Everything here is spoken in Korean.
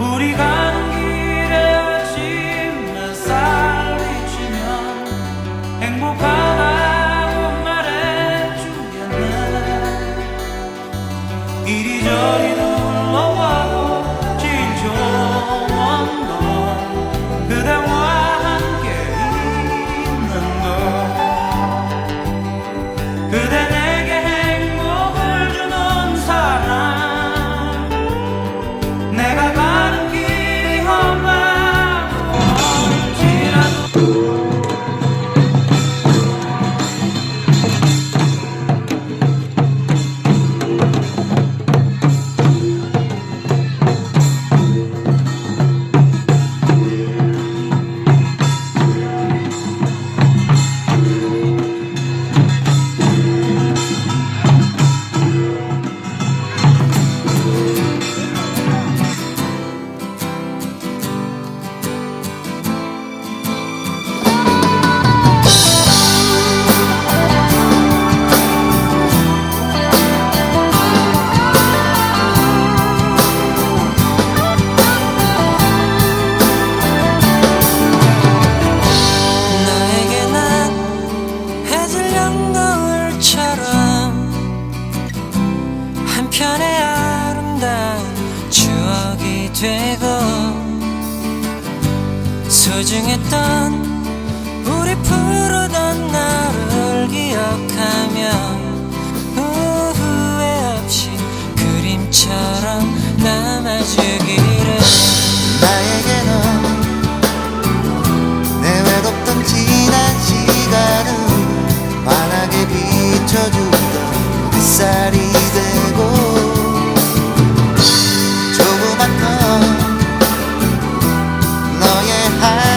우리 가 Señor 편의 아름다운 추억이 되고 소중했던 우리 푸르던 나를 기억하며 후회 없이 그림처럼 남아주기를 나에게 넌내 외롭던 지난 시간을 환하게 비춰주던 햇살이